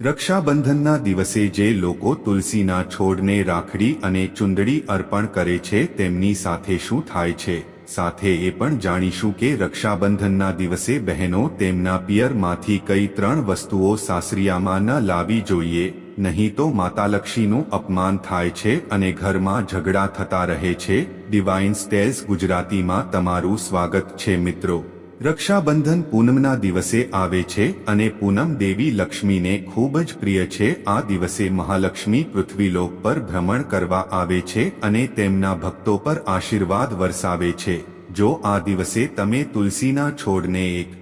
રક્ષાબંધનના દિવસે જે લોકો તુલસીના છોડને રાખડી અને ચુંદડી અર્પણ કરે છે, તેમની સાથે શું થાય છે? સાથે એ પણ જાણીશું કે રક્ષાબંધનના દિવસે બહેનો તેમના પિયરમાંથી કઈ ત્રણ વસ્તુઓ સાસરિયામાં ન લાવી જોઈએ, નહીં તો માતાલક્ષીનું અપમાન થાય છે અને ઘરમાં ઝઘડા થતા રહે છે. ડિવાઇન સ્ટેલ્સ ગુજરાતીમાં તમારું સ્વાગત છે મિત્રો. રક્ષાબંધન પૂનમના દિવસે આવે છે અને પૂનમ દેવી લક્ષ્મીને ખૂબ જ પ્રિય છે. આ દિવસે મહાલક્ષ્મી પૃથ્વીલોક પર ભ્રમણ કરવા આવે છે અને તેમના ભક્તો પર આશીર્વાદ વરસાવે છે. જો આ દિવસે તમે તુલસીના છોડને એક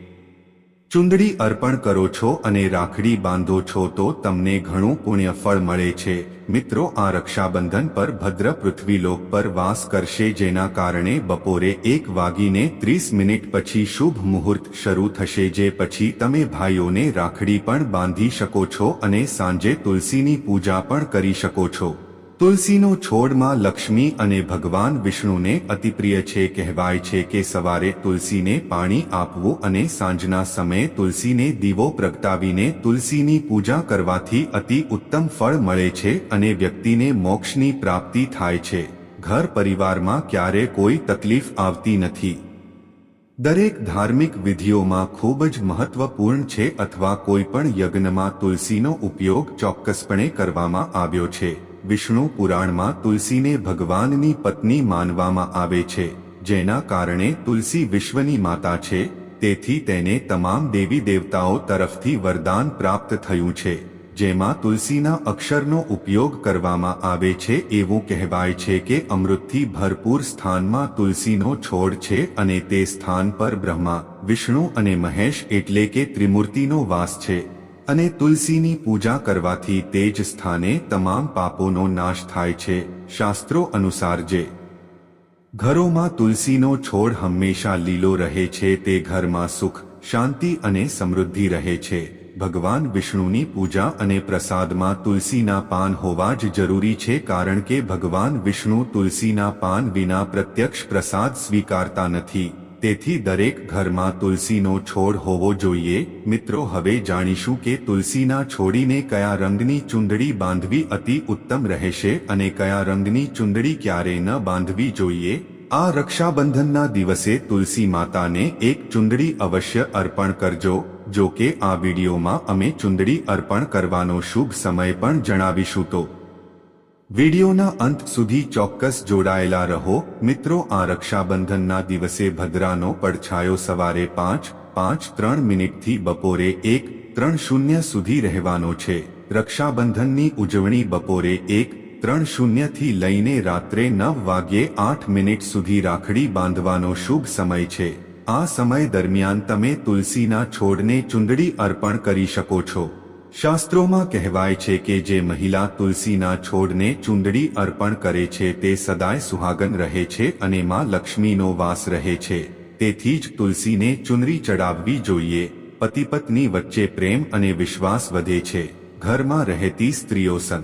ચુંદડી અર્પણ કરો છો અને રાખડી બાંધો છો તો તમને ઘણું પુણ્ય ફળ મળે છે. મિત્રો, આ રક્ષાબંધન પર ભદ્ર પૃથ્વીલોક પર વાસ કરશે જેના કારણે બપોરે એક વાગીને ત્રીસ મિનિટ પછી શુભ મુહૂર્ત શરૂ થશે જે પછી તમે ભાઈઓને રાખડી પણ બાંધી શકો છો અને સાંજે તુલસીની પૂજા પણ કરી શકો છો. તુલસીનો છોડમાં લક્ષ્મી અને ભગવાન વિષ્ણુને અતિપ્રિય છે કહેવાય છે કે સવારે તુલસીને પાણી આપવું અને સાંજના સમયે તુલસીને દીવો પ્રગટાવીને તુલસીની પૂજા કરવાથી અતિ ઉત્તમ ફળ મળે છે અને વ્યક્તિને મોક્ષની પ્રાપ્તિ થાય છે. ઘર પરિવારમાં ક્યારે કોઈ તકલીફ આવતી નથી. દરેક ધાર્મિક વિધિઓમાં ખૂબ જ મહત્વપૂર્ણ છે અથવા કોઈ પણ યજ્ઞમાં તુલસીનો ઉપયોગ ચોક્કસપણે કરવામાં આવ્યો છે. વિષ્ણુ પુરાણમાં તુલસીને ભગવાનની પત્ની માનવામાં આવે છે, જેના કારણે તુલસી વિશ્વની માતા છે, તેથી તેને તમામ દેવી દેવતાઓ તરફથી વરદાન પ્રાપ્ત થયું છે, જેમાં તુલસીના અક્ષરનો ઉપયોગ કરવામાં આવે છે એવું કહેવાય છે કે અમૃતથી ભરપૂર સ્થાનમાં તુલસીનો છોડ છે અને તે સ્થાન પર બ્રહ્મા, વિષ્ણુ અને મહેશ એટલે કે ત્રિમૂર્તિનો વાસ છે. અને તુલસીની પૂજા કરવાથી તે જ સ્થાને તમામ પાપોનો નાશ થાય છે, શાસ્ત્રો અનુસાર જે ઘરોમાં તુલસીનો છોડ હંમેશા લીલો રહે છે, તે ઘરમાં સુખ, શાંતિ અને સમૃદ્ધિ રહે છે. ભગવાન વિષ્ણુની પૂજા અને પ્રસાદમાં તુલસીના પાન હોવા જ જરૂરી છે કારણ કે ભગવાન વિષ્ણુ તુલસીના પાન વિના પ્રત્યક્ષ પ્રસાદ સ્વીકારતા નથી. તેથી દરેક ઘરમાં તુલસીનો છોડ હોવો જોઈએ. મિત્રો, હવે જાણીશું કે તુલસીના છોડીને કયા રંગની ચુંદડી બાંધવી અતિ ઉત્તમ રહેશે અને કયા રંગની ચુંદડી ક્યારે ન બાંધવી જોઈએ. આ રક્ષાબંધનના દિવસે તુલસી માતાને એક ચુંદડી અવશ્ય અર્પણ કરજો. જો કે આ વિડીયોમાં અમે ચુંદડી અર્પણ કરવાનો શુભ સમય પણ જણાવીશું તો. વિડિયોના અંત સુધી ચોક્કસ જોડાયેલા રહો. મિત્રો, આ રક્ષાબંધનના દિવસે ભદ્રાનો પડછાયો સવારે પાંચ પાંચ, ત્રણ મિનિટથી બપોરે એક, ત્રણ શૂન્ય સુધી રહેવાનો છે. રક્ષાબંધનની ઉજવણી બપોરે એક, ત્રણ શૂન્યથી લઈને રાત્રે નવ વાગ્યે આઠ મિનિટ સુધી રાખડી બાંધવાનો શુભ સમય છે. આ સમય દરમિયાન તમે તુલસીના છોડને ચુંદડી અર્પણ કરી શકો છો. શાસ્ત્રોમાં કહેવાય છે કે જે મહિલા તુલસીના છોડને ચૂંદડી અર્પણ કરે છે તે સદાય સુહાગન રહે છે અને માં લક્ષ્મીનો વાસ રહે છે. તેથી જ તુલસીને ચુનરી ચડાવવી જોઈએ. પતિ પત્ની વચ્ચે પ્રેમ અને વિશ્વાસ વધે છે. ઘરમાં રહેતી સ્ત્રીઓ સન.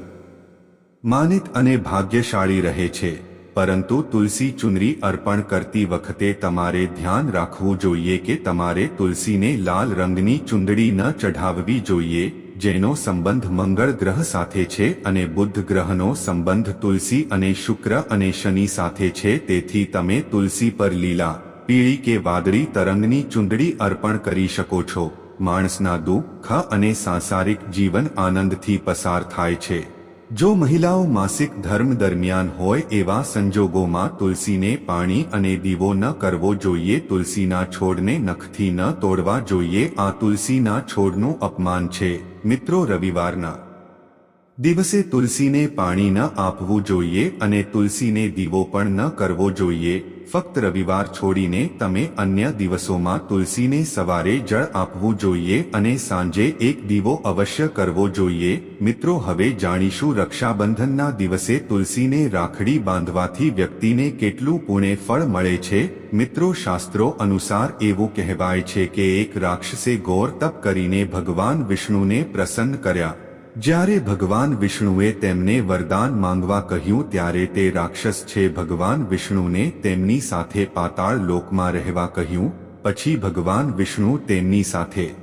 માનિત અને ભાગ્યશાળી રહે છે. પરંતુ તુલસી ચુનરી અર્પણ કરતી વખતે તમારે ધ્યાન રાખવું જોઈએ કે તમારે તુલસીને લાલ રંગની ચુંદડી ન ચઢાવવી જોઈએ. જેનો સંબંધ મંગળ ગ્રહ સાથે છે અને બુદ્ધ ગ્રહનો સંબંધ તુલસી અને શુક્ર અને શનિ સાથે છે. તેથી તમે તુલસી પર લીલા, પીળી કે વાદળી તરંગની ચુંદડી અર્પણ કરી શકો છો. માણસના દુઃખ અને સાંસારિક જીવન આનંદથી પસાર થાય છે. જો મહિલાઓ માસિક ધર્મ દરમિયાન હોય એવા સંજોગોમાં તુલસીને પાણી અને દીવો ન કરવો જોઈએ, તુલસીના છોડને નખથી ન તોડવા જોઈએ. આ તુલસીના છોડનું અપમાન છે. મિત્રો રવિવારના દિવસે તુલસીને પાણી ન આપવું જોઈએ અને તુલસીને દીવો પણ ન કરવો જોઈએ. ફક્ત રવિવાર છોડીને તમે અન્ય દિવસોમાં તુલસીને સવારે જળ આપવું જોઈએ અને સાંજે એક દીવો અવશ્ય કરવો જોઈએ. મિત્રો, હવે જાણીશું રક્ષાબંધનના દિવસે તુલસીને રાખડી બાંધવાથી વ્યક્તિને કેટલું પુણે ફળ મળે છે. મિત્રો, શાસ્ત્રો અનુસાર એવું કહેવાય છે કે એક રાક્ષસે ગોર તપ કરીને ભગવાન વિષ્ણુને પ્રસન્ન કર્યા. જ્યારે ભગવાન વિષ્ણુએ તેમને વરદાન માંગવા કહ્યું ત્યારે તે રાક્ષસ છે. ભગવાન વિષ્ણુને તેમની સાથે પાતાળ લોકમાં રહેવા કહ્યું, પછી ભગવાન વિષ્ણુ તેમની સાથે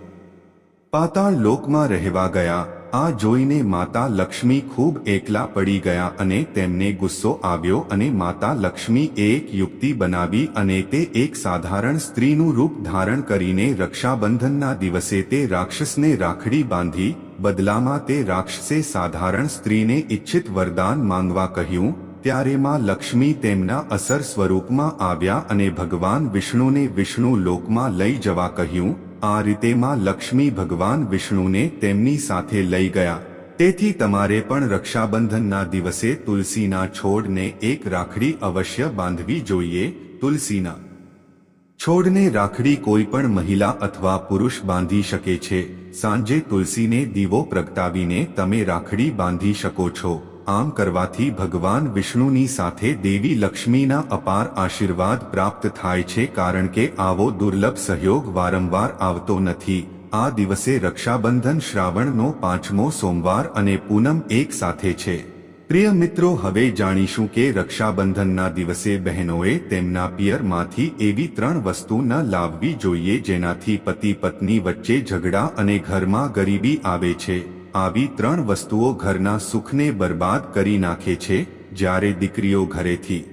પાતાળ લોકમાં રહેવા ગયા. આ જોઈને માતા લક્ષ્મી ખૂબ એકલા પડી ગયા અને તેમને ગુસ્સો આવ્યો અને માતા લક્ષ્મી એક યુક્તિ બનાવી અને તે એક સાધારણ સ્ત્રીનું રૂપ ધારણ કરીને રક્ષાબંધનના દિવસે તે રાક્ષસને રાખડી બાંધી, બદલામાં તે રાક્ષસે સાધારણ સ્ત્રીને ઇચ્છિત વરદાન માંગવા કહ્યું, ત્યારે માં લક્ષ્મી તેમના અસર સ્વરૂપમાં આવ્યા અને ભગવાન વિષ્ણુને વિષ્ણુ લોકમાં લઈ જવા કહ્યું આ રીતે માં લક્ષ્મી ભગવાન વિષ્ણુને તેમની સાથે લઈ ગયા. તેથી તમારે પણ રક્ષાબંધનના દિવસે તુલસીના છોડને એક રાખડી અવશ્ય બાંધવી જોઈએ, તુલસીના છોડને રાખડી કોઈ પણ મહિલા અથવા પુરુષ બાંધી શકે છે. સાંજે તુલસીને દીવો પ્રગટાવીને તમે રાખડી બાંધી શકો છો. આમ કરવાથી ભગવાન વિષ્ણુની સાથે દેવી લક્ષ્મીના અપાર આશીર્વાદ પ્રાપ્ત થાય છે કારણ કે આવો દુર્લભ સહયોગ વારંવાર આવતો નથી. આ દિવસે રક્ષાબંધન શ્રાવણનો પાંચમો સોમવાર અને પૂનમ એક સાથે છે. પ્રિય મિત્રો, હવે જાણીશું કે રક્ષાબંધનના દિવસે બહેનોએ તેમના પિયરમાંથી એવી ત્રણ વસ્તુ ન લાવવી જોઈએ જેનાથી પતિ પત્ની વચ્ચે ઝઘડા અને ઘરમાં ગરીબી આવે છે. આવી ત્રણ વસ્તુઓ ઘરના સુખને બરબાદ કરી નાખે છે, જ્યારે દીકરીઓ ઘરેથી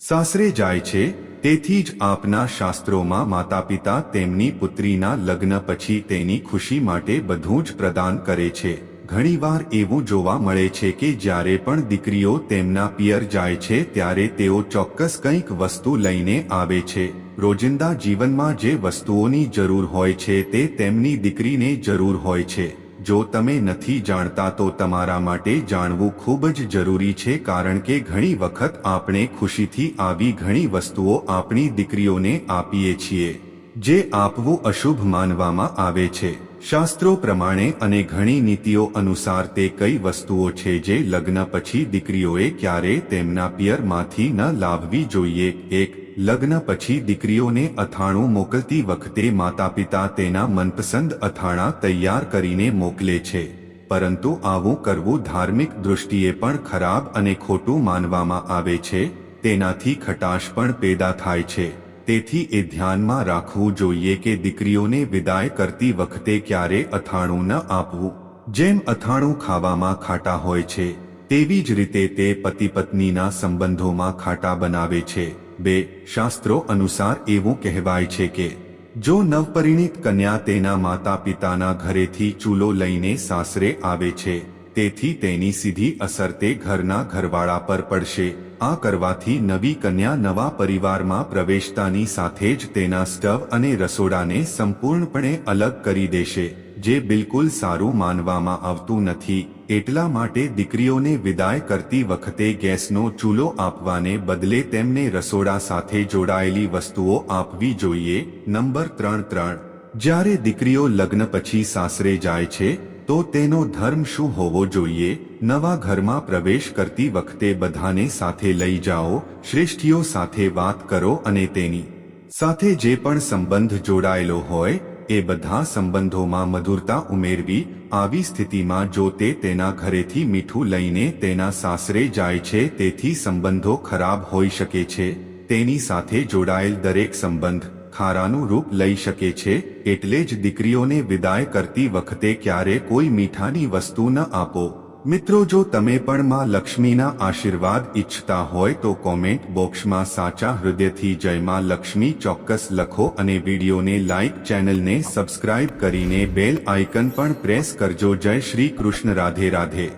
સાસરે જાય છે, તેથી જ આપના શાસ્ત્રોમાં માતા પિતા તેમની પુત્રીના લગ્ન પછી તેની ખુશી માટે બધું જ પ્રદાન કરે છે. ઘણીવાર એવું જોવા મળે છે કે જ્યારે પણ દીકરીઓ તેમના પિયર જાય છે, ત્યારે તેઓ ચોક્કસ કંઈક વસ્તુ લઈને આવે છે. રોજિંદા જીવનમાં જે વસ્તુઓની જરૂર હોય છે, તે તેમની દીકરીને જરૂર હોય છે. જો તમે નથી જાણતા તો તમારા માટે જાણવું ખૂબ જ જરૂરી છે કારણ કે ઘણી વખત આપણે ખુશીથી આવી ઘણી વસ્તુઓ આપણી દીકરીઓને આપીએ છીએ, જે આપવું અશુભ માનવામાં આવે છે. શાસ્ત્રો પ્રમાણે અને ઘણી નીતિઓ અનુસાર તે કઈ વસ્તુઓ છે જે લગ્ન પછી દીકરીઓએ ક્યારે તેમના પિયરમાંથી ન લાવવી જોઈએ? એક લગ્ન પછી દીકરીઓને અથાણું મોકલતી વખતે માતા પિતા તેના મનપસંદ અથાણા તૈયાર કરીને મોકલે છે. પરંતુ આવું કરવું ધાર્મિક દૃષ્ટિએ પણ ખરાબ અને ખોટું માનવામાં આવે છે. તેનાથી ખટાશ પણ પેદા થાય છે. તેથી એ ધ્યાનમાં રાખવું જોઈએ કે દીકરીઓને વિદાય કરતી વખતે ક્યારે અથાણું ન આપવું. જેમ અથાણું ખાવામાં ખાટા હોય છે, તેવી જ રીતે તે પતિ પત્નીના સંબંધોમાં ખાટા બનાવે છે. બે શાસ્ત્રો અનુસાર એવું કહેવાય છે કે, જો નવપરિણીત કન્યા તેના માતા પિતાના ઘરેથી ચૂલો લઈને સાસરે આવે છે, તેથી તેની સીધી અસર તે ઘરના ઘરવાળા પર પડશે. આ કરવાથી નવી કન્યા નવા પરિવારમાં પ્રવેશતાની સાથે જ તેના સ્ટવ અને રસોડાને સંપૂર્ણપણે અલગ કરી દેશે. જે બિલકુલ સારું માનવામાં આવતું નથી, એટલા માટે દીકરીઓને વિદાય કરતી વખતે ગેસનો ચૂલો આપવાને બદલે તેમને રસોડા સાથે જોડાયેલી વસ્તુઓ આપવી જોઈએ. નંબર ત્રણ ત્રણ. જ્યારે દીકરીઓ લગ્ન પછી સાસરે જાય છે, તો તેનો ધર્મ શું હોવો જોઈએ? નવા ઘરમાં પ્રવેશ કરતી વખતે બધાને સાથે લઈ જાઓ, શ્રેષ્ઠીઓ સાથે વાત કરો અને તેની સાથે જે પણ સંબંધ જોડાયેલો હોય એ બધા સંબંધોમાં મધુરતા ઉમેરવી આવી સ્થિતિમાં જો તે તેના ઘરેથી મીઠું લઈને તેના સાસરે જાય છે, તેથી સંબંધો ખરાબ હોઈ શકે છે. તેની સાથે જોડાયેલ દરેક સંબંધ ખારાનું રૂપ લઈ શકે છે, એટલે જ દીકરીઓને વિદાય કરતી વખતે ક્યારે કોઈ મીઠાની વસ્તુ ન આપો. મિત્રો, જો તમે પણ માં લક્ષ્મીના આશીર્વાદ ઈચ્છતા હોય તો કોમેન્ટ બોક્સમાં સાચા હૃદયથી જય માં લક્ષ્મી ચોક્કસ લખો અને વિડીયોને લાઇક ચેનલને સબસ્ક્રાઇબ કરીને બેલ આઇકન પણ પ્રેસ કરજો. જય શ્રી કૃષ્ણ. રાધે રાધે.